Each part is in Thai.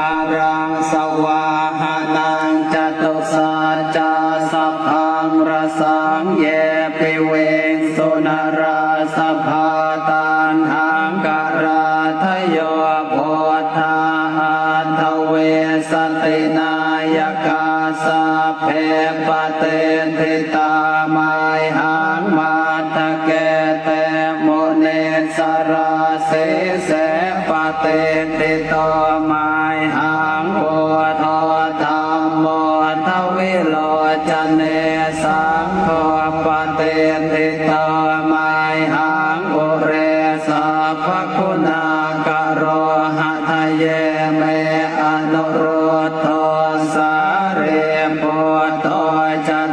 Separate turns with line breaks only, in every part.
อารังสวาหานังจตุสัจจสัพพังรสังเยปิเวงสุนราสภาตันหังการาทโยโพธาอันทเวสตินายกาสเพปเตนทิตามายหา ปะเตนทิตามายหังโอทอธรรมโมทวิโลจเนสังโฆปเตนทิตามายหังโอเรสัพคุณากะโรหะทะเยเมอนุโรธโทสาเรปุตโตจัน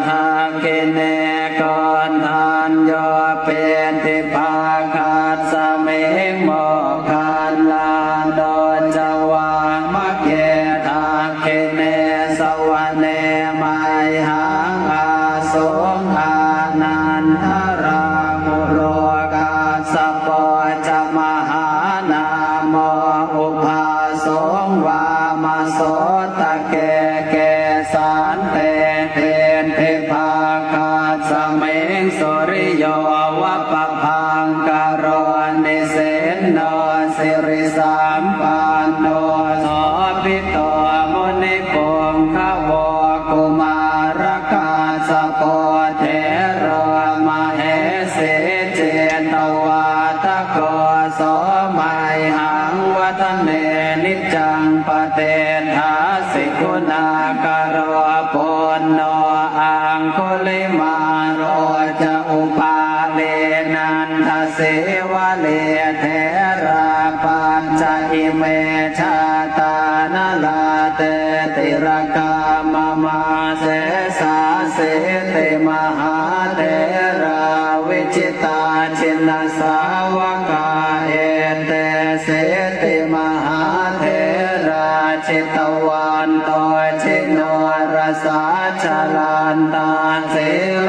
สานเตเทนเทภาคาสเมงสุริโยวะปะพังกโรนิเสนโนสิริสามปันโนโสภิโตมุนิปงขวกุมารกาสโกเทโรมาเหสิเจตวาตโกสมัยหังวัฒเนนิจังปเตทาสิกุณากโเสวะเลเทราปัญจอิเมชาตานาลาเตติรกามมาเสสาเสติมหาเทราวิจิตาชินสาวกาเอเตเสติมหาเทราชิตวันโตชิโนรสาชลันตาเตเ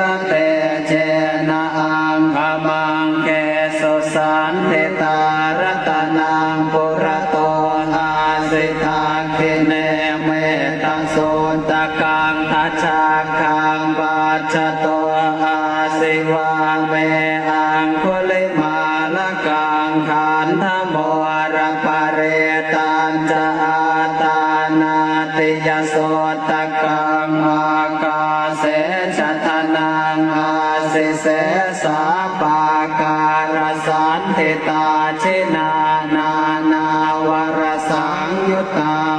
กังทัชาคังปัจจโตอาสิวังเมอังคุลิมาลกังขันธโมรปะเรตันจะอาตานาติยโสตกังอากาเสชะทนังอาสิเสสาปาการสันติตาชินานา นาวรสังยุตตา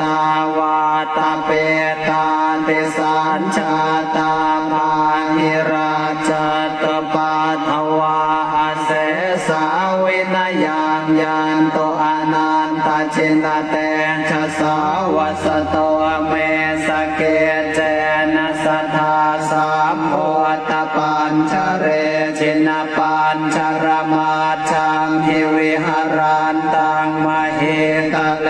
ตาวาตาเปตาเตสัญชาตามาหิราชตปาทวาเสสาวินายังยันโตอนันตชินเตชะสาวัสโตเมสเกเจนะสัทธาสามโพตปัญชเรชินปัญชรมาชังหิวิหารันตังมหิตะเล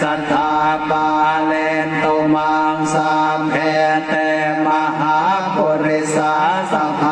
สัทธาปาเลนตุมังสามเพเตมหาปุริสาสภา